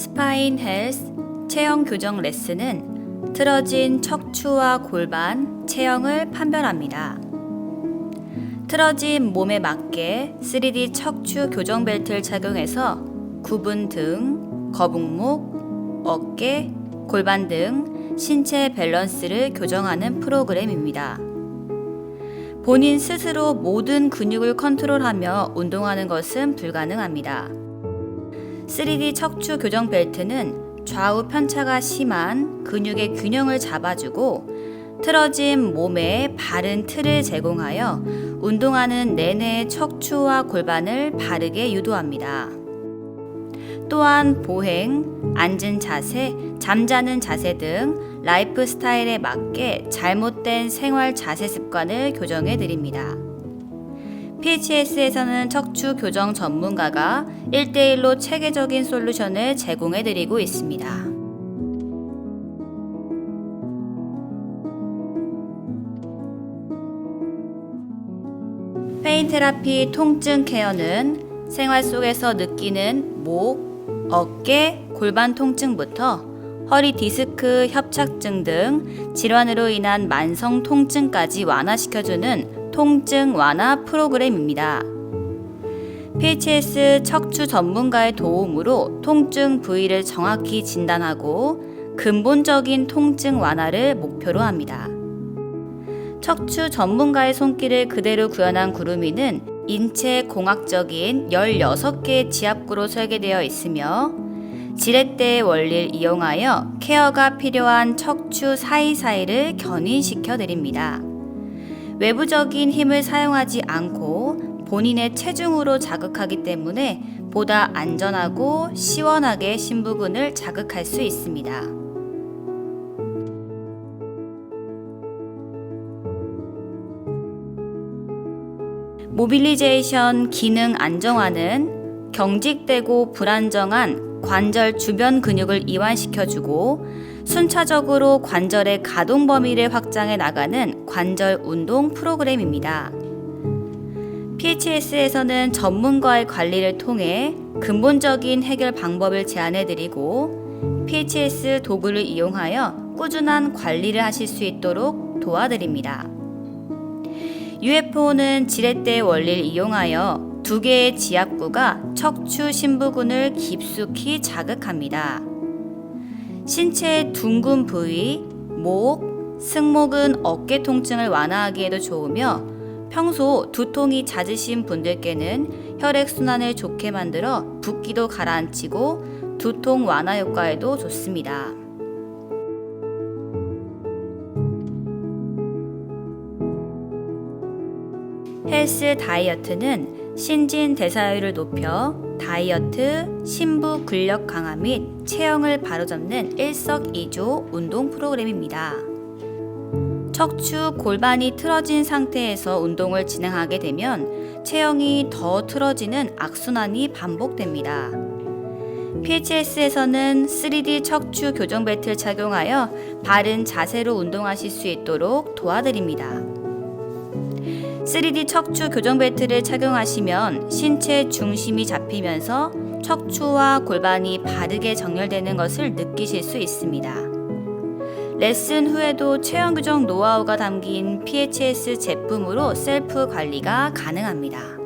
스파인 헬스 체형 교정 레슨은 틀어진 척추와 골반 체형을 판별합니다. 틀어진 몸에 맞게 3D 척추 교정 벨트를 착용해서 구분 등, 거북목, 어깨, 골반 등 신체 밸런스를 교정하는 프로그램입니다. 본인 스스로 모든 근육을 컨트롤하며 운동하는 것은 불가능합니다. 3D 척추 교정 벨트는 좌우 편차가 심한 근육의 균형을 잡아주고 틀어진 몸에 바른 틀을 제공하여 운동하는 내내 척추와 골반을 바르게 유도합니다. 또한 보행, 앉은 자세, 잠자는 자세 등 라이프 스타일에 맞게 잘못된 생활 자세 습관을 교정해 드립니다. PHS에서는 척추 교정 전문가가 1대1로 체계적인 솔루션을 제공해 드리고 있습니다. 페인 테라피 통증 케어는 생활 속에서 느끼는 목, 어깨, 골반 통증부터 허리 디스크 협착증 등 질환으로 인한 만성 통증까지 완화시켜주는 통증 완화 프로그램입니다. PHS 척추 전문가의 도움으로 통증 부위를 정확히 진단하고 근본적인 통증 완화를 목표로 합니다. 척추 전문가의 손길을 그대로 구현한 구루미는 인체 공학적인 16개의 지압구로 설계되어 있으며 지렛대의 원리를 이용하여 케어가 필요한 척추 사이사이를 견인시켜 드립니다. 외부적인 힘을 사용하지 않고 본인의 체중으로 자극하기 때문에 보다 안전하고 시원하게 심부근을 자극할 수 있습니다. 모빌리제이션 기능 안정화는 경직되고 불안정한 관절 주변 근육을 이완시켜주고 순차적으로 관절의 가동 범위를 확장해 나가는 관절 운동 프로그램입니다. PHS에서는 전문가의 관리를 통해 근본적인 해결 방법을 제안해 드리고 PHS 도구를 이용하여 꾸준한 관리를 하실 수 있도록 도와드립니다. UFO는 지렛대 원리를 이용하여 두 개의 지압구가 척추 심부근을 깊숙이 자극합니다. 신체의 둥근 부위, 목, 승모근 어깨 통증을 완화하기에도 좋으며 평소 두통이 잦으신 분들께는 혈액순환을 좋게 만들어 붓기도 가라앉히고 두통 완화 효과에도 좋습니다. 헬스 다이어트는 신진 대사율을 높여 다이어트, 심부 근력 강화 및 체형을 바로잡는 일석이조 운동 프로그램입니다. 척추 골반이 틀어진 상태에서 운동을 진행하게 되면 체형이 더 틀어지는 악순환이 반복됩니다. PHS에서는 3D 척추 교정 벨트를 착용하여 바른 자세로 운동하실 수 있도록 도와드립니다. 3D 척추 교정 벨트를 착용하시면 신체 중심이 잡히면서 척추와 골반이 바르게 정렬되는 것을 느끼실 수 있습니다. 레슨 후에도 체형 교정 노하우가 담긴 PHS 제품으로 셀프 관리가 가능합니다.